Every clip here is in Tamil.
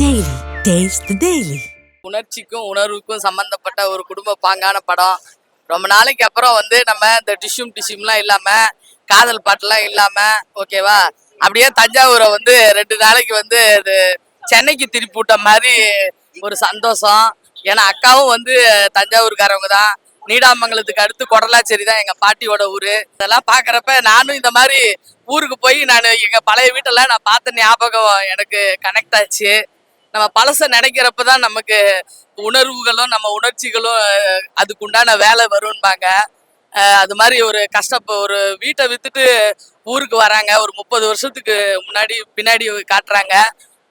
டெய்லி டேஸ்ட் டெய்லி உணர்ச்சிக்கும் உணர்வுக்கும் சம்பந்தப்பட்ட ஒரு குடும்ப பாங்கான படம். ரொம்ப நாளைக்கு அப்புறம் வந்து நம்ம இந்த டிஷ்யூம் டிஷ்யூம்லாம் இல்லாம காதல் பாட்டுலாம் இல்லாம ஓகேவா? அப்படியே தஞ்சாவூரை வந்து ரெண்டு நாளைக்கு வந்து சென்னைக்கு திருப்பி விட்ட மாதிரி ஒரு சந்தோஷம். ஏன்னா அக்காவும் வந்து தஞ்சாவூர்காரவங்க தான். நீடாமங்கலத்துக்கு அடுத்து கொடலாச்சேரி தான் எங்க பாட்டியோட ஊரு. இதெல்லாம் பாக்குறப்ப நானும் இந்த மாதிரி ஊருக்கு போய் நான் எங்க பழைய வீட்டெல்லாம் நான் பார்த்த ஞாபகம் எனக்கு கனெக்ட் ஆச்சு. நம்ம பழசை நினைக்கிறப்ப தான் நமக்கு உணர்வுகளும் நம்ம உணர்ச்சிகளும் அதுக்குண்டான வேலை வரும்பாங்க. அது மாதிரி ஒரு கஷ்டப்ப ஒரு வீட்டை வித்துட்டு ஊருக்கு வராங்க. ஒரு முப்பது வருஷத்துக்கு முன்னாடி பின்னாடி காட்டுறாங்க.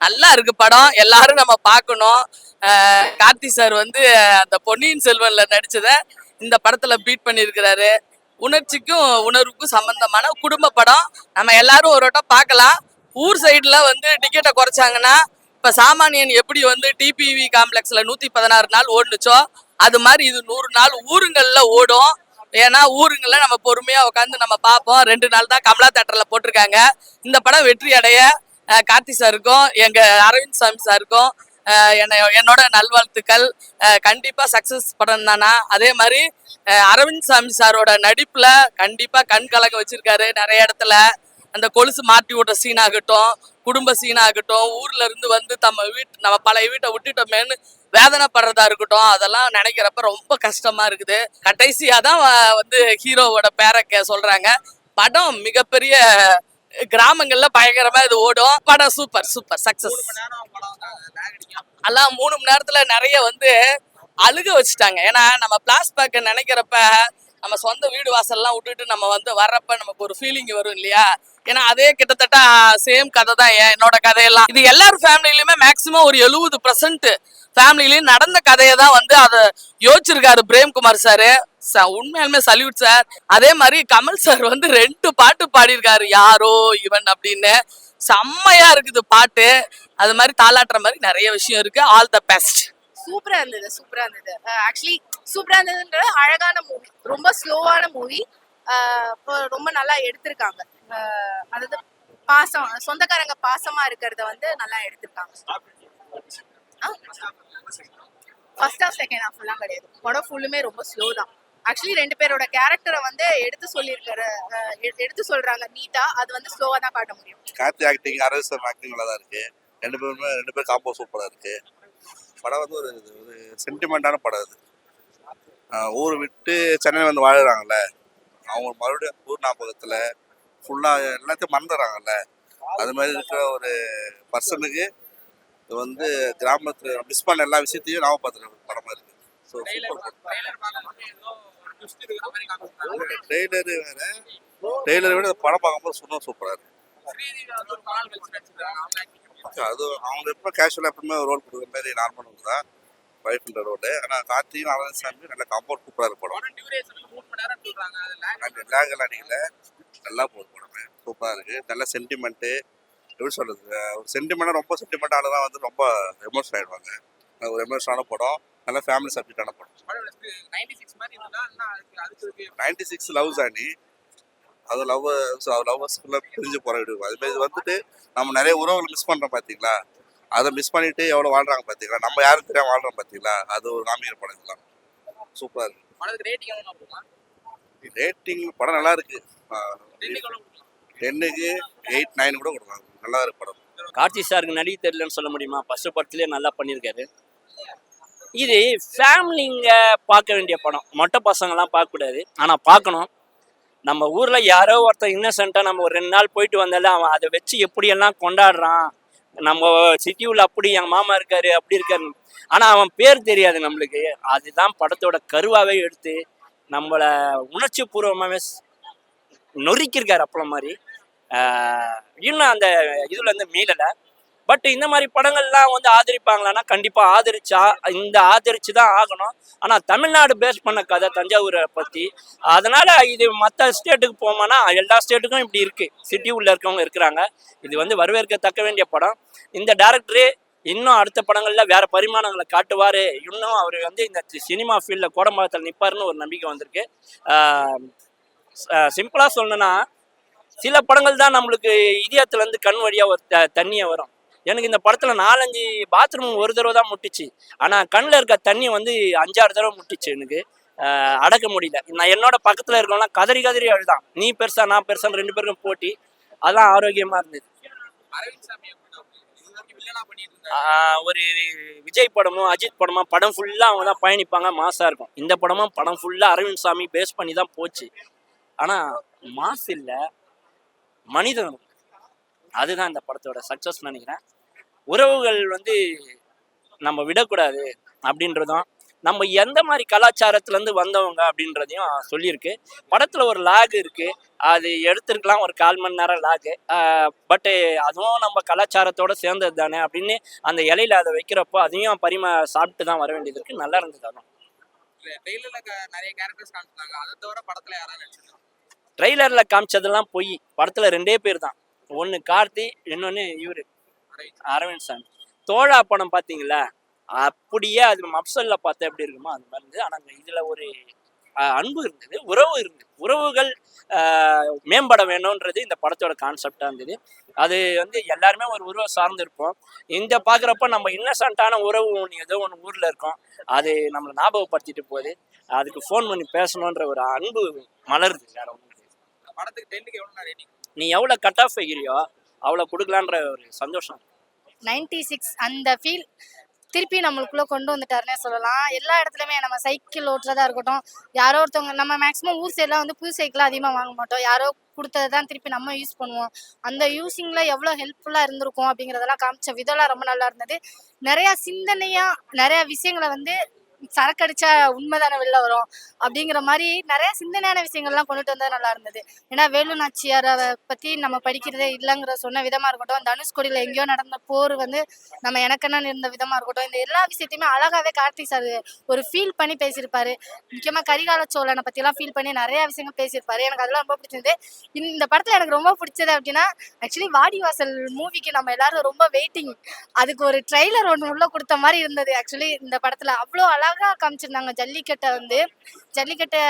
நல்லா இருக்கு படம். எல்லாரும் நம்ம பார்க்கணும். கார்த்தி சார் வந்து அந்த பொன்னியின் செல்வன்ல நடித்ததை இந்த படத்துல பீட் பண்ணியிருக்கிறாரு. உணர்ச்சிக்கும் உணர்வுக்கும் சம்பந்தமான குடும்ப படம். நம்ம எல்லாரும் ஒரு வட்டம் பார்க்கலாம். ஊர் சைடுல வந்து டிக்கெட்டை குறைச்சாங்கன்னா இப்போ சாமானியன் எப்படி வந்து டிபிவி காம்ப்ளெக்ஸில் நூற்றி பதினாறு நாள் ஓடுனுச்சோ அது மாதிரி இது நூறு நாள் ஊருங்களில் ஓடும். ஏன்னா ஊருங்களில் நம்ம பொறுமையாக உட்காந்து நம்ம பார்ப்போம். ரெண்டு நாள் தான் கமலா தேட்டரில் போட்டிருக்காங்க. இந்த படம் வெற்றி அடைய கார்த்தி சாருக்கும் எங்கள் அரவிந்த் சாமி சாருக்கும் என்னை என்னோட நல்வாழ்த்துக்கள். கண்டிப்பாக சக்ஸஸ் படம் தானா? அதே மாதிரி அரவிந்த் சாமி சாரோட நடிப்பில் கண்டிப்பாக கண் கலங்க வச்சிருக்காரு நிறைய இடத்துல. அந்த கொலுசு மாட்டி விடுற சீன் ஆகட்டும் குடும்ப சீன் ஆகட்டும் ஊர்ல இருந்து வந்து நம்ம வீட்டு நம்ம பழைய வீட்டை விட்டுட்டோமேன்னு வேதனைப்படுறதா இருக்கட்டும் அதெல்லாம் நினைக்கிறப்ப ரொம்ப கஷ்டமா இருக்குது. கடைசியா தான் வந்து ஹீரோவோட பேரை சொல்றாங்க. படம் மிகப்பெரிய கிராமங்கள்ல பயங்கரமா இது ஓடும். படம் சூப்பர் சூப்பர் சக்சஸ் எல்லாம் மூணு மணி நேரத்துல நிறைய வந்து அழுக வச்சுட்டாங்க. ஏன்னா நம்ம பிளாஸ்பேக் நினைக்கிறப்ப நம்ம சொந்த வீடு வாசல்லாம் விட்டுட்டு நம்ம வந்து வர்றப்ப நமக்கு ஒரு ஃபீலிங் வரும் இல்லையா? ஏன்னா அதே கிட்டத்தட்ட சேம் கதை தான் ஏன் என்னோட கதையெல்லாம். இது எல்லாரும் ஃபேமிலியிலுமே மேக்சிமம் ஒரு எழுபது பர்சன்ட் ஃபேமிலிலையும் நடந்த கதையை தான் வந்து அதை யோசிச்சிருக்காரு பிரேம்குமார் சார். உண்மையாலுமே சல்யூட் சார் அதே மாதிரி கமல் சார் வந்து ரெண்டு பாட்டு பாடியிருக்காரு. யாரோ இவன் அப்படின்னு. செம்மையா இருக்குது பாட்டு. அது மாதிரி தாளாட்டுற மாதிரி நிறைய விஷயம் இருக்கு. ஆல் த பெஸ்ட் சூப்பரா இருந்தது சூப்பரா இருந்தது. ஆக்சுவலி சூப்பரா அழகான மூவி ரொம்ப ஸ்லோவான மூவி ரொம்ப நல்லா எடுத்திருக்காங்க. அதாவது பாசம் சொந்தக்காரங்க பாசமா இருக்கிறத வந்து நல்லா எடுத்திருக்காங்க. ஃபர்ஸ்ட் ஹாஃப் செகண்ட் ஹாஃப் எல்லாம் கிடையாது. படம் ஃபுல்லுமே ரொம்ப ஸ்லோ தான். ஆக்சுவலி ரெண்டு பேரோட கேரக்டரை வந்து எடுத்து சொல்லியிருக்கிற அஹ் எடுத்து சொல்றாங்க நீட்டா. அது வந்து ஸ்லோவா தான் காட்ட முடியும். கார்த்தி ஆக்டிங் அரசு ஆக்டிங் நல்லா தான் இருக்கு. ரெண்டு பேருமே ரெண்டு பேரும் காம்போ சூப்பரா இருக்கு. படம் வந்து ஒரு ஒரு சென்டிமெண்டான படம் அது. ஊர் விட்டு சென்னை வந்து வாழுறாங்கல்ல. அவங்க மறுபடியும் ஊர் ஞாபகத்தில் ஃபுல்லாக எல்லாத்தையும் மறந்துடுறாங்கல்ல. அது மாதிரி இருக்கிற ஒரு பர்சனுக்கு இது வந்து கிராமத்தில் மிஸ் பண்ண எல்லா விஷயத்தையும் நாம பார்த்துருக்க படமாக இருக்கு. ஸோ ட்ரெய்லரு வேற. ட்ரெய்லரை விட படம் பார்க்கும்போது சும்மா சூப்பராக இருக்கு. Okay, அது அவங்க எப்போ கேஷுவலாக எப்பவுமே ரோல் கொடுக்குற மாதிரி நார்மல் தான். வைஃப்ன்ற ரோடு ஆனால் கார்த்தியும் சாமி நல்ல காம்பவுண்ட் சூப்பராக இருக்கு படம் நல்ல லேகெல்லாம் அடிக்கல. நல்லா போகுது படமே சூப்பராக இருக்கு. நல்ல சென்டிமெண்ட்டு எப்படி சொல்றது? ஒரு சென்டிமெண்ட்டாக ரொம்ப சென்டிமெண்ட்டால தான் வந்து ரொம்ப எமோஷன் ஆயிடுவாங்க. அது ஒரு எமோஷனான படம். நல்ல ஃபேமிலி சப்ஜெக்டான படம். நைன்டி சிக்ஸ் லவ் சாணி அது லவ் லவ்வர்ஸ்குள்ள பிரிஞ்சு போற விடுவோம் அது மாதிரி இது வந்துட்டு நம்ம நிறைய உறவுகளை மிஸ் பண்றோம் பாத்தீங்களா? அதை மிஸ் பண்ணிட்டு எவ்வளவு வாழ்றாங்க பாத்தீங்களா? நம்ம யாரும் தெரியாம வாழ்றோம் பாத்தீங்களா? அது ஒரு காமிக்கிற படம் இதெல்லாம் சூப்பரா இருக்கு ரேட்டிங் படம் நல்லா இருக்கு. டென்னுக்கு எயிட் நைன் கூட கொடுக்கலாம். நல்லா இருக்கு படம். கார்த்தி சாருக்கு நடிக்க தெரியலன்னு சொல்ல முடியுமா? ஃபர்ஸ்ட் படத்துலேயே நல்லா பண்ணியிருக்காரு. இது ஃபேமிலிங்க பார்க்க வேண்டிய படம். மொட்டை பசங்கள்லாம் பார்க்கக்கூடாது. ஆனால் பார்க்கணும். நம்ம ஊரில் யாரோ ஒருத்தன் இன்னசென்ட்டாக நம்ம ஒரு ரெண்டு நாள் போயிட்டு வந்தால அவன் அதை வச்சு எப்படியெல்லாம் கொண்டாடுறான்? நம்ம சிட்டியில் அப்படி என் மாமா இருக்காரு அப்படி இருக்காரு. ஆனால் அவன் பேர் தெரியாது நம்மளுக்கு. அதுதான் படத்தோட கருவாவே எடுத்து நம்மளை உணர்ச்சி பூர்வமாகவே நொறுக்கியிருக்காரு அப்பளம் மாதிரி. ஆஹ் இன்னும் அந்த இதுல இருந்து மீளல. பட் இந்த மாதிரி படங்கள்லாம் வந்து ஆதரிப்பாங்களான்னா கண்டிப்பாக ஆதரிச்சா இந்த ஆதரிச்சு தான் ஆகணும். ஆனால் தமிழ்நாடு பேஸ் பண்ண கதை தஞ்சாவூரை பற்றி அதனால் இது மற்ற ஸ்டேட்டுக்கு போமானா எல்லா ஸ்டேட்டுக்கும் இப்படி இருக்குது சிட்டி உள்ள இருக்கவங்க இருக்கிறாங்க. இது வந்து வரவேற்கத்தக்க வேண்டிய படம். இந்த டேரக்டரே இன்னும் அடுத்த படங்களில் வேற பரிமாணங்களை காட்டுவார். இன்னும் அவர் வந்து இந்த சினிமா ஃபீல்டில் கோடம்பாளத்தில் நிற்பாருன்னு ஒரு நம்பிக்கை வந்திருக்கு. சிம்பிளாக சொல்லணும்னா சில படங்கள் தான் நம்மளுக்கு இதயத்துலேருந்து கண் வழியாக ஒரு த தண்ணியை வரும். எனக்கு இந்த படத்தில் நாலஞ்சு பாத்ரூம் ஒரு தடவை தான் முட்டிச்சு. ஆனால் கண்ணில் இருக்க தண்ணி வந்து அஞ்சாறு தடவை முட்டிச்சு எனக்கு. அடக்க முடியல. நான் என்னோட பக்கத்தில் இருக்கவங்களாம் கதறி கதறி அழுதான். நீ பெருசா நான் பெருசான்னு ரெண்டு பேருக்கும் போட்டி. அதெல்லாம் ஆரோக்கியமாக இருந்தது. அரவிந்த் சாமி ஒரு விஜய் படமும் அஜித் படமும் படம் ஃபுல்லாக அவங்க தான் பயணிப்பாங்க மாசாக இருக்கும். இந்த படமும் படம் ஃபுல்லாக அரவிந்த் சாமி பேஸ் பண்ணி தான் போச்சு. ஆனால் மாஸ் இல்லை. மனிதன் அதுதான் இந்த படத்தோட சக்சஸ் நினைக்கிறேன். உறவுகள் வந்து நம்ம விடக்கூடாது அப்படின்றதும் நம்ம எந்த மாதிரி கலாச்சாரத்துல இருந்து வந்தவங்க அப்படின்றதையும் சொல்லியிருக்கு. படத்துல ஒரு லாக் இருக்கு. அது எடுத்திருக்கலாம் ஒரு கால் மணி நேரம் லாகு பட்டு அதுவும் நம்ம கலாச்சாரத்தோட சேர்ந்தது தானே அப்படின்னு அந்த இலையில அதை வைக்கிறப்போ அதையும் பரிம சாப்பிட்டு தான் வர வேண்டியது இருக்கு. நல்லா இருந்தது அதுவும். நிறைய கேரக்டர்ஸ் காமிச்சாங்க அதை தவிர படத்துல யாராவது ட்ரெய்லர்ல காமிச்சதெல்லாம் பொய். படத்துல ரெண்டே பேர் தான். ஒன்னு கார்த்தி இன்னொன்று இவர். அரவிந்த் சாமி தோழா படம் பார்த்தீங்களா அப்படியே அது மப்சலில் பார்த்தா எப்படி இருக்குமோ அந்த மாதிரி இருந்தது. ஆனால் இதில் ஒரு அன்பு இருந்தது உறவு இருந்தது. உறவுகள் மேம்பட வேணும்ன்றது இந்த படத்தோட கான்செப்டாக இருந்தது. அது வந்து எல்லாருமே ஒரு உறவை சார்ந்திருப்போம். இந்த பார்க்குறப்ப நம்ம இன்னசென்ட்டான உறவு ஒன்று ஏதோ ஒன்று ஊரில் இருக்கோம். அது நம்மளை ஞாபகப்படுத்திட்டு போகுது. அதுக்கு ஃபோன் பண்ணி பேசணுன்ற ஒரு அன்பு மலருது வேற ஒன்றும் படத்துக்கு டென்னுக்கு எவ்வளோ ரேட்டிங் நீ எவ்வளோ கட் ஆஃப் வைக்கிறியோ அவ்வளோ கொடுக்கலான்ற ஒரு சந்தோஷம். நைன்டி சிக்ஸ் அந்த ஃபீல் திருப்பி நம்மளுக்குள்ள கொண்டு வந்துட்டாருன்னே சொல்லலாம். எல்லா இடத்துலையுமே நம்ம சைக்கிள் ஓட்டுறதா இருக்கட்டும் யாரோ ஒருத்தவங்க நம்ம மேக்ஸிமம் ஊர் சைட்லாம் வந்து புது சைக்கிளாக அதிகமாக வாங்க மாட்டோம். யாரோ கொடுத்தது தான் திருப்பி நம்ம யூஸ் பண்ணுவோம். அந்த யூஸிங்கில் எவ்வளோ ஹெல்ப்ஃபுல்லாக இருந்திருக்கும் அப்படிங்கிறதெல்லாம் காமிச்ச விதம்லாம் ரொம்ப நல்லா இருந்தது. நிறையா சிந்தனையாக நிறையா விஷயங்களை வந்து சரக்கடிச்சா உண்மைதானே வெளில வரும்? அப்படிங்கிற மாதிரி நிறைய சிந்தனையான விஷயங்கள்லாம் கொண்டுட்டு வந்தது நல்லா இருந்தது. ஏன்னா வேலு நாச்சியாரை பற்றி நம்ம படிக்கிறதே இல்லைங்கிற சொன்ன விதமாக இருக்கட்டும் தனுஷ்கோடியில் எங்கேயோ நடந்த போர் வந்து நம்ம எனக்கென்னு இருந்த விதமாக இருக்கட்டும் இந்த எல்லா விஷயத்தையுமே அழகாவே கார்த்திக் சார் ஒரு ஃபீல் பண்ணி பேசியிருப்பாரு. முக்கியமாக கரிகால சோழனை பற்றிலாம் ஃபீல் பண்ணி நிறைய விஷயங்கள் பேசியிருப்பாரு. எனக்கு அதெல்லாம் ரொம்ப பிடிச்சிருந்தது. இந்த படத்தில் எனக்கு ரொம்ப பிடிச்சது அப்படின்னா ஆக்சுவலி வாடிவாசல் மூவிக்கு நம்ம எல்லாரும் ரொம்ப வெயிட்டிங் அதுக்கு ஒரு ட்ரெய்லர் ஒன்று உள்ள கொடுத்த மாதிரி இருந்தது. ஆக்சுவலி இந்த படத்தில் அவ்வளோ அழகாக காமிச்சிருந்தாங்க. ஜல்லிக்கட்டை வந்து ஜல்லிக்கட்டை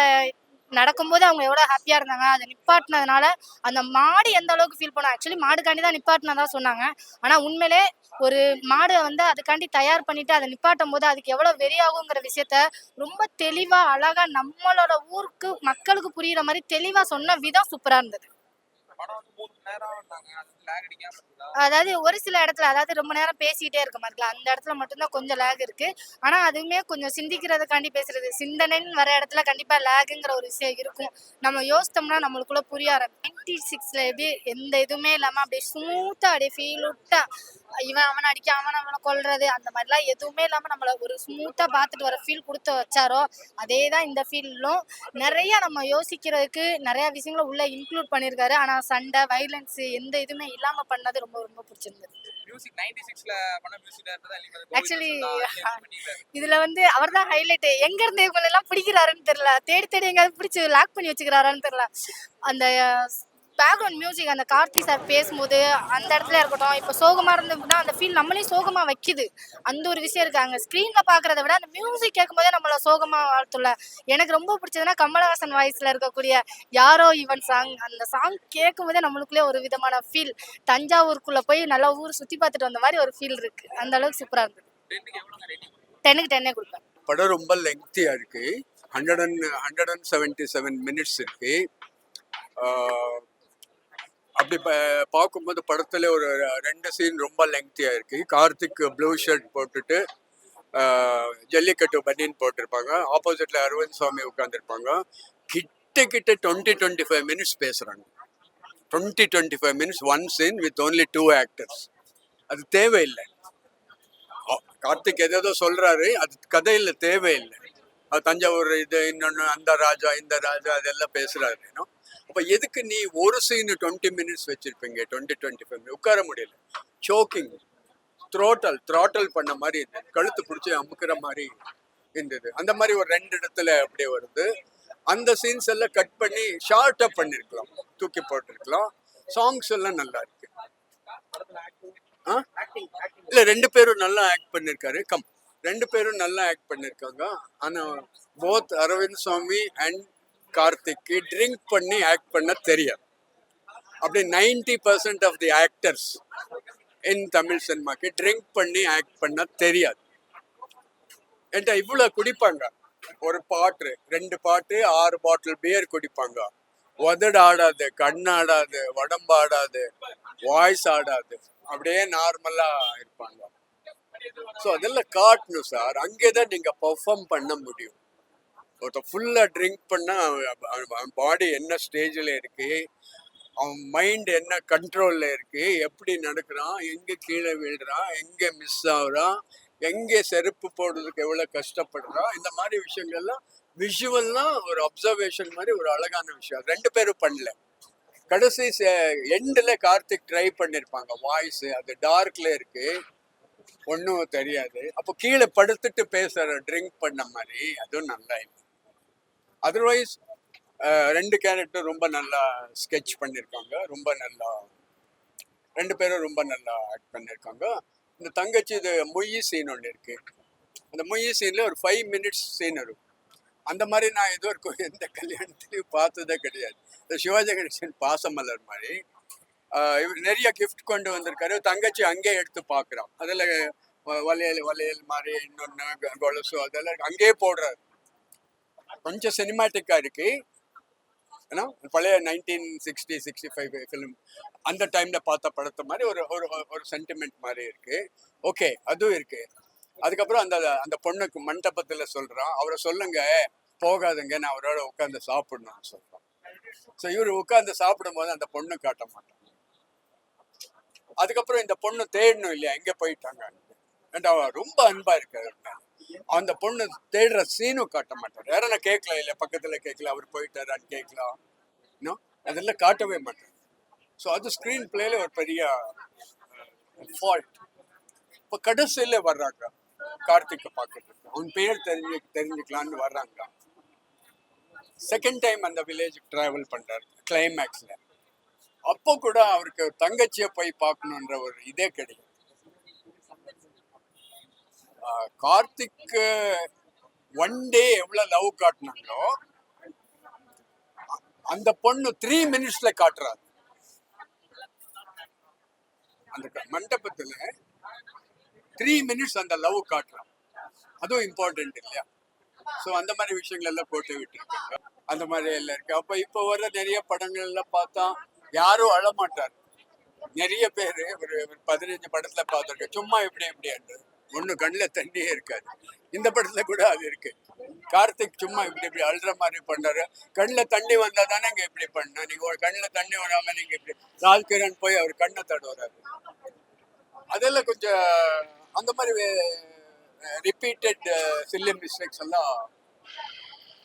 நடக்கும்போது அவங்க எவ்வளோ ஹாப்பியாக இருந்தாங்க அதை நிப்பாட்டினதுனால அந்த மாடு எந்த அளவுக்கு ஃபீல் பண்ணோம் ஆக்சுவலி மாடுக்காண்டி தான் நிப்பாட்டினதா சொன்னாங்க. ஆனால் உண்மையிலே ஒரு மாடை வந்து அதுக்காண்டி தயார் பண்ணிட்டு அதை நிப்பாட்டும் போது அதுக்கு எவ்வளோ வெறியாகுங்கிற விஷயத்த ரொம்ப தெளிவாக அழகாக நம்மளோட ஊருக்கு மக்களுக்கு புரியுற மாதிரி தெளிவாக சொன்ன விதம் சூப்பராக இருந்தது. அதாவது ஒரு சில இடத்துல அதாவது ரொம்ப நேரம் பேசிக்கிட்டே இருக்க மாதிரி அந்த இடத்துல மட்டும்தான் கொஞ்சம் லேக் இருக்கு. ஆனா அதுவுமே கொஞ்சம் சிந்திக்கிறதுக்காண்டி பேசுறது. சிந்தனைன்னு வர இடத்துல கண்டிப்பா லேகுங்கிற ஒரு விஷயம் இருக்கும். நம்ம யோசித்தோம்னா நம்மளுக்குள்ள புரிய ஆரம்பிக்கும். நைன்டி சிக்ஸ்ல எப்படி எந்த இதுவுமே இல்லாம அப்படியே ஸ்மூத்தா அப்படியே ஃபீல் விட்டா இவன் அவனை அடிக்க அவன் அவனை கொல்றது அந்த மாதிரிலாம் எதுவுமே இல்லாம நம்மள ஒரு ஸ்மூத்தா பார்த்துட்டு வர ஃபீல் கொடுத்து வச்சாரோ அதே தான் இந்த ஃபீல்டும் நிறைய நம்ம யோசிக்கிறதுக்கு நிறைய விஷயங்களை உள்ள இன்க்ளூட் பண்ணியிருக்காரு. ஆனா சண்டை வைலன்ஸ் எந்த இதுவுமே இல்லாம பண்ணது ரொம்ப ரொம்ப பிடிச்சிருந்தது. Actually, இதுல வந்து அவர் தான் ஹைலைட் எங்க இருந்து இவங்க எல்லாம் பிடிக்கிறாருன்னு தெரியல. தேடி தேடி எங்கேயாவது பிடிச்சி லாக் பண்ணி வச்சுக்கிறாரான்னு தெரியல. அந்த பேக்ரவுண்ட் மியூசிக் அந்த கார்த்தி சார் பேசும்போது அந்த இடத்துல இருக்கட்டும் இப்போ சோகமாக இருந்ததுன்னா அந்த ஃபீல் நம்மளையும் சோகமாக வைக்குது. அந்த ஒரு விஷயம் இருக்காங்க ஸ்க்ரீனில் பார்க்குறத விட அந்த மியூசிக் கேட்கும்போதே நம்மள சோகமாக வாழ்த்துள்ள எனக்கு ரொம்ப பிடிச்சதுன்னா கமலஹாசன் வாய்ஸில் இருக்கக்கூடிய யாரோ ஈவன் சாங் அந்த சாங் கேட்கும்போதே நம்மளுக்குள்ளே ஒரு விதமான ஃபீல் தஞ்சாவூருக்குள்ளே போய் நல்லா ஊர் சுற்றி பார்த்துட்டு வந்த மாதிரி ஒரு ஃபீல் இருக்கு. அந்த அளவுக்கு சூப்பராக இருந்தது. டென்னுக்கு டென்னே கொடுப்பேன். படம் ரொம்ப லெங்க்தியாக இருக்கு. Hundred and hundred and seventy seven minutes இருக்கு அப்படி ப பார்க்கும்போது படத்துல ஒரு ரெண்டு சீன் ரொம்ப லெங்க்தியாக இருக்கு. கார்த்திக் ப்ளூ ஷர்ட் போட்டுட்டு ஜல்லிக்கட்டு பனியன் போட்டிருப்பாங்க. ஆப்போசிட்ல அரவிந்த் சுவாமி உட்காந்துருப்பாங்க கிட்ட கிட்ட டுவெண்ட்டி டுவெண்ட்டி ஃபைவ் மினிட்ஸ் பேசுகிறாங்க twenty twenty five minutes one scene with only two actors அது தேவையில்லை. கார்த்திக் எதேதோ சொல்றாரு அது கதையில தேவையில்லை. அது தஞ்சாவூர் இது இன்னொன்று அந்த ராஜா இந்த ராஜா அதெல்லாம் பேசுறாரு ஏன்னா அப்போ எதுக்கு நீ ஒரு சீனு டுவெண்ட்டி மினிட்ஸ் வச்சிருப்பீங்க? டுவெண்ட்டி டுவெண்ட்டி ஃபைவ் உட்கார முடியல. சோக்கிங் த்ரோட்டல் த்ராட்டல் பண்ண மாதிரி இருந்தது கழுத்து பிடிச்சி அமுக்குற மாதிரி இருந்தது அந்த மாதிரி ஒரு ரெண்டு இடத்துல அப்படியே வருது. அந்த சீன்ஸ் எல்லாம் கட் பண்ணி ஷார்ட்டாக பண்ணிருக்கலாம். தூக்கி போட்டிருக்கலாம். சாங்ஸ் எல்லாம் நல்லா இருக்கு. ஆ? இல்ல ரெண்டு பேரும் நல்லா ஆக்ட் பண்ணிருக்காரு. கம் ரெண்டு பேரும் நல்லா ஆக்ட் பண்ணிருக்காங்க. ஆனா போத் அரவிந்த் சுவாமி அண்ட் கார்த்திக்கு ட்ரிங்க் பண்ணி ஆக்ட் பண்ண தெரியாது அப்படி ninety percent of the actors in Tamil சினிமாக்கு ட்ரிங்க் பண்ணி ஆக்ட் பண்ண தெரியாது. என்கிட்ட இவ்வளோ குடிப்பாங்க. ஒரு பாட்டு ரெண்டு பாட்டு ஆறு பாட்டில் பியர் குடிப்பாங்க. உதடு ஆடாது கண்ணாடாது உடம்பு ஆடாது வாய்ஸ் ஆடாது. அப்படியே நார்மலாக இருப்பாங்க. ஸோ அதெல்லாம் காட்டணும் சார் அங்கே தான் நீங்கள் பர்ஃபார்ம் பண்ண முடியும். ஒருத்தன் ஃபுல்லாக ட்ரிங்க் பண்ணால் அவன் பாடி என்ன ஸ்டேஜில் இருக்கு அவன் மைண்ட் என்ன கண்ட்ரோலில் இருக்கு எப்படி நடக்கிறான் எங்கே கீழே விழுறான் எங்கே மிஸ் ஆகுறான் எங்கே செருப்பு போடுறதுக்கு எவ்வளோ கஷ்டப்படுறான் இந்த மாதிரி விஷயங்கள்லாம் விஷுவல்லாம் ஒரு அப்சர்வேஷன் மாதிரி ஒரு அழகான விஷயம். ரெண்டு பேரும் பண்ணல. கடைசி எண்டில் கார்த்திக் ட்ரை பண்ணியிருப்பாங்க வாய்ஸ் அது டார்க்ல இருக்கு. ஒன்றும் தெரியாது. அப்போ கீழே படுத்துட்டு பேசுகிற ட்ரிங்க் பண்ண மாதிரி அதுவும் நல்லா இல்லை. அதர்வைஸ் uh, ரெண்டு கேரக்டர் ரொம்ப நல்லா ஸ்கெட்ச் பண்ணியிருக்காங்க ரொம்ப நல்லா ரெண்டு பேரும் ரொம்ப நல்லா ஆக்ட் பண்ணியிருக்காங்க இந்த தங்கச்சி இது மொய் சீன் ஒன்று இருக்கு. அந்த மொய் சீனில் ஒரு ஃபைவ் மினிட்ஸ் சீன் இருக்கும் அந்த மாதிரி நான் இது வரைக்கும் எந்த கல்யாணத்துலையும் பார்த்ததே கிடையாது. இந்த சிவாஜி கணேசன் பாசமலர் மாதிரி. இவர் நிறைய கிஃப்ட் கொண்டு வந்திருக்காரு. தங்கச்சி அங்கேயே எடுத்து பார்க்குறான். அதில் வளையல் வளையல் மாதிரி இன்னொன்று கொலுசு அதெல்லாம் அங்கேயே போடுறாரு. கொஞ்சம் சினிமாட்டிக்காக இருக்கு. ஏன்னா பழைய nineteen sixty sixty five film அந்த டைமில் பார்த்த படத்தை மாதிரி ஒரு ஒரு ஒரு சென்டிமெண்ட் மாதிரி இருக்கு. ஓகே அதுவும் இருக்கு. அதுக்கப்புறம் அந்த அந்த பொண்ணுக்கு மண்டபத்தில் சொல்கிறான் அவரை சொல்லுங்க போகாதுங்க நான் அவரோட உட்காந்து சாப்பிடணும்னு சொல்கிறான் ஸோ இவர் உட்காந்து சாப்பிடும்போது அந்த பொண்ணு காட்ட மாட்டான். அதுக்கப்புறம் இந்த பொண்ணு தேடணும் இல்லையா எங்கே போயிட்டாங்க அண்ட் அவ ரொம்ப அன்பா இருக்காரு. அந்த பொண்ணு தேடுற சீனும் காட்ட மாட்டார். யாரும் நான் கேட்கல இல்லை பக்கத்தில் கேட்கல அவர் போயிட்டாரான்னு கேட்கலாம். இன்னும் அதெல்லாம் காட்டவே மாட்டார். ஸோ அது ஸ்க்ரீன் பிளேல ஒரு பெரிய ஃபால்ட் இப்போ கடைசியில் வர்றாங்க. கார்த்திக்கை பார்க்கறதுக்கு. அவன் பேர் தெரிஞ்சு தெரிஞ்சுக்கலான்னு வர்றாங்க. செகண்ட் டைம் அந்த வில்லேஜுக்கு ட்ராவல் பண்ணுறாரு கிளைமேக்ஸில் அப்போ கூட அவருக்கு தங்கச்சியை போய் பார்க்கணுன்ற ஒரு இதே கிடையாது. கார்த்திக் ஒன் டே எவ்வளவு லவ் காட்டினாங்களோ அந்த பொண்ணு த்ரீ மினிட்ஸ்ல காட்டுறாரு அந்த மண்டபத்துல த்ரீ மினிட்ஸ் அந்த லவ் காட்டுறான் அதுவும் இம்பார்ட்டன்ட் இல்லையா? ஸோ அந்த மாதிரி விஷயங்கள் எல்லாம் போட்டு விட்டுருக்காங்க. அந்த மாதிரி எல்லாம் இருக்கு. அப்போ இப்போ வர நிறைய படங்கள் எல்லாம் பார்த்தா யாரும் அழமாட்டார் நிறைய பேர் ஒரு பதினஞ்சு படத்துல பார்த்துருக்கேன். சும்மா இப்படி இப்படி ஒன்று கண்ணில் தண்ணியே இருக்காது. இந்த படத்துல கூட அது இருக்கு. கார்த்திக் சும்மா இப்படி இப்படி அழுற மாதிரி பண்ணாரு கண்ணில் தண்ணி வந்தா தானே இங்கே இப்படி பண்ண நீங்க ஒரு கண்ணில் தண்ணி வராம நீங்க இப்படி ராஜ்கிரண் போய் அவர் கண்ணை தடுவார் அதெல்லாம் கொஞ்சம் அந்த மாதிரி ரிப்பீட்டட் சில்லி மிஸ்டேக்ஸ் எல்லாம்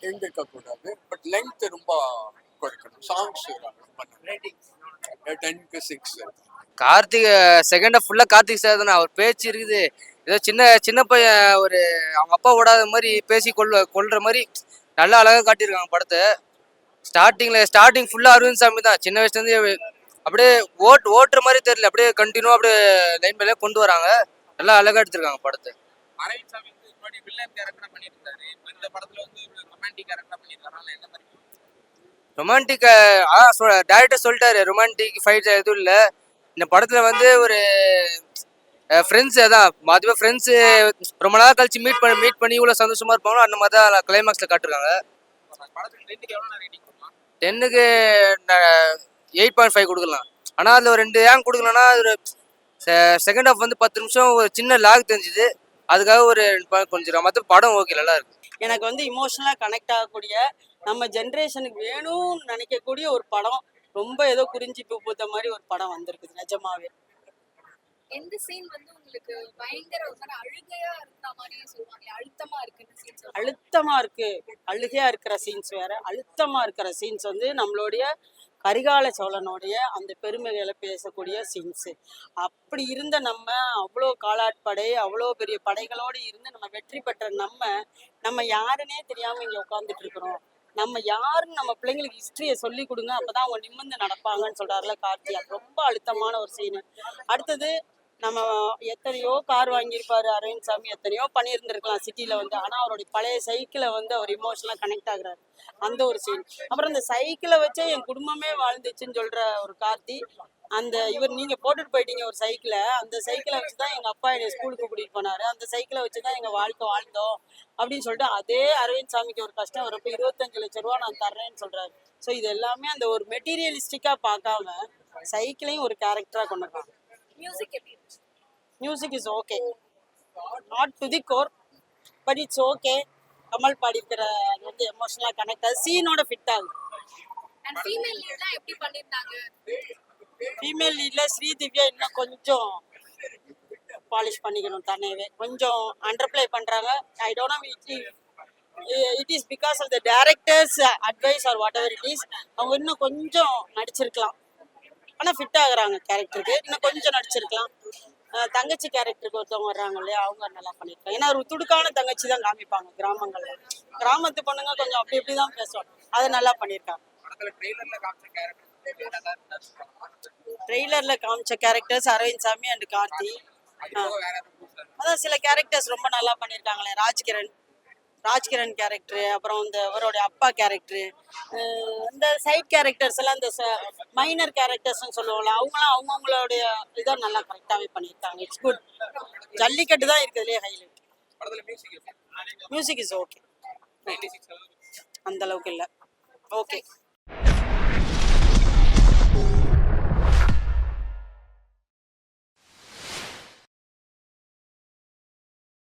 இருந்திருக்க கூடாது பட் லென்த் ரொம்ப குறைக்கணும். சாங்ஸ் டென் டென்க்கு சிக்ஸ் கார்த்திக் செகண்ட் ஃபுல்லாக கார்த்திக் சார் தானே? அவர் பேச்சு இருக்குது. ஏதோ சின்ன சின்ன பையன் ஒரு அவங்க அப்பா ஓடாத மாதிரி பேசி கொள்ள கொள்ற மாதிரி நல்லா அழகாக காட்டியிருக்காங்க படத்தை. ஸ்டார்டிங்கில் ஸ்டார்டிங் ஃபுல்லாக அரவிந்த் சாமி தான். சின்ன வயசுலேருந்து அப்படியே ஓட் ஓட்டுற மாதிரி தெரியல. அப்படியே கண்டினியூ அப்படியே லைன் மேலே கொண்டு வராங்க. நல்லா அழகாக எடுத்திருக்காங்க படத்தை. அரவிந்த் சாமி முன்னாடி வில்லன் கேரக்டரா பண்ணியிருந்தாரு இப்ப இந்த படத்துல வந்து ரொமான்டிக் கேரக்டரா பண்ணியிருக்காரு. என்ன மாதிரி ரொமான்டிக் ஆ டேரக்டர் சொல்லிட்டாரு. ரொமான்டிக் ஃபைட் எதுவும் இல்லை. இந்த படத்தில் வந்து ஒரு ஃப்ரெண்ட்ஸ் அதான். மாதிரி ஃப்ரெண்ட்ஸு ரொம்ப நாள் கழிச்சு மீட் பண்ணி மீட் பண்ணி இவ்வளோ சந்தோஷமா இருப்பாங்களோ அந்த மாதிரி தான் கிளைமேக்ஸில் காட்டுறாங்க டென்னுக்கு எயிட் பாயிண்ட் ஃபைவ் கொடுக்கலாம். ஆனால் அதில் ஒரு ரெண்டு ஏன் கொடுக்கலன்னா அது ஒரு செகண்ட் ஹாஃப் வந்து பத்து நிமிஷம் ஒரு சின்ன லாக் தெரிஞ்சுது. அதுக்காக ஒரு ரெண்டு point கொஞ்சம் மற்ற படம் ஓகே நல்லா இருக்கு. எனக்கு வந்து இமோஷனலாக கனெக்ட் ஆகக்கூடிய நம்ம ஜென்ரேஷனுக்கு வேணும்னு நினைக்கக்கூடிய ஒரு படம். ரொம்ப ஏதோ குறிஞ்சி பூ பூத்த மாதிரி ஒரு படம் வந்திருக்குது நிஜமாவே. எந்த சீன் வந்து உங்களுக்கு பயங்கர ஒரு அழுகையா இருந்த மாதிரி சொல்லுவாங்க அழுத்தமா இருக்கு அழுத்தமா இருக்கு. அழுகையா இருக்கிற சீன்ஸ் வேற. அழுத்தமா இருக்கிற சீன்ஸ் வந்து நம்மளுடைய கரிகால சோழனுடைய அந்த பெருமைகளை பேசக்கூடிய சீன்ஸ் அப்படி இருந்த நம்ம அவ்வளோ காலாட்படை அவ்வளோ பெரிய படைகளோடு இருந்து நம்ம வெற்றி பெற்ற நம்ம நம்ம யாருன்னே தெரியாம இங்க உட்காந்துட்டு இருக்கிறோம். நம்ம யாருன்னு நம்ம பிள்ளைங்களுக்கு ஹிஸ்டரியை சொல்லி கொடுங்க அப்பதான் அவங்க நிமிர்ந்து நடப்பாங்கன்னு சொல்றாருல கார்த்தியா ரொம்ப அழுத்தமான ஒரு சீனு அடுத்தது நம்ம எத்தனையோ கார் வாங்கியிருப்பாரு அரவிந்த் சாமி எத்தனையோ பண்ணியிருந்திருக்கலாம் சிட்டியில் வந்து. ஆனா அவருடைய பழைய சைக்கிளை வந்து அவர் இமோஷனலாக கனெக்ட் ஆகுறாரு. அந்த ஒரு சீன் அப்புறம் இந்த சைக்கிளை வச்சே என் குடும்பமே வாழ்ந்துச்சுன்னு சொல்ற ஒரு கார்த்தி அந்த இவர் நீங்க போட்டுட்டு போயிட்டீங்க ஒரு சைக்கிளை அந்த சைக்கிளை வச்சு தான் எங்க அப்பா என்னை ஸ்கூலுக்கு கூட்டிட்டு போனாரு. அந்த சைக்கிளை வச்சு தான் எங்க வாழ்க்கை வாழ்ந்தோம் அப்படின்னு சொல்லிட்டு அதே அரவிந்த் சாமிக்கு ஒரு கஷ்டம் வரப்ப இருபத்தஞ்சு லட்ச ரூபா நான் தர்றேன்னு சொல்றாரு. ஸோ இது எல்லாமே அந்த ஒரு மெட்டீரியலிஸ்டிக்கா பார்க்காம சைக்கிளையும் ஒரு கேரக்டரா கொண்டு மியூசிக் எப்படி இருந்துச்சு? Music is okay not to the core but it's okay Kamal பாடியிருக்கிற அது வந்து எமோஷனலாக கனெக்ட் ஆகுது. சீனோட ஃபிட் ஆகுது. அண்ட் ஃபீமேல் லீட்லாம் எப்படி பண்ணிருந்தாங்க ஃபீமேல் லீடில் ஸ்ரீ திவ்யா இன்னும் கொஞ்சம் பாலிஷ் பண்ணிக்கணும் தன்னையவே கொஞ்சம் அண்டர்ப்ளே பண்ணுறாங்க I don't know it it is because of the director's advice or whatever it is அவங்க இன்னும் கொஞ்சம் நடிச்சிருக்கலாம். ஆனால் ஃபிட் ஆகுறாங்க கேரக்டருக்கு இன்னும் கொஞ்சம் நடிச்சிருக்கலாம். தங்கச்சி கேரக்டருக்கு ஒருத்தவங்க வர்றாங்க இல்லையா அவங்க நல்லா பண்ணியிருக்காங்க ஏன்னா ஒரு துடுக்கான தங்கச்சி தான் காமிப்பாங்க கிராமங்கள்ல. கிராமத்து பொண்ணுங்க கொஞ்சம் அப்படி இப்படி தான் பேசுவாங்க. அதை நல்லா பண்ணியிருக்காங்க ட்ரெய்லர்ல காமிச்ச கேரக்டர்ஸ் அரவிந்த் சாமி அண்ட் கார்த்தி? அதான் சில கேரக்டர்ஸ் ரொம்ப நல்லா பண்ணியிருக்காங்களே ராஜ்கிரண். ராஜ்கிரண் கேரக்டர் அப்புறம் இந்த அவருடைய அப்பா கேரக்டர் இந்த சைட் கேரக்டர்ஸ் எல்லாம் இந்த மைனர் கேரக்டர்ஸ்னு சொல்லுவோம்ல அவங்களாம் அவங்கவுங்களுடைய இதை நல்லா கரெக்டாகவே பண்ணியிருக்காங்க. இட்ஸ் குட் ஜல்லிக்கட்டு தான் இருக்கிறதுலே ஹைலைட் மியூசிக் இஸ் ஓகே அந்த அளவுக்கு இல்லை. ஓகே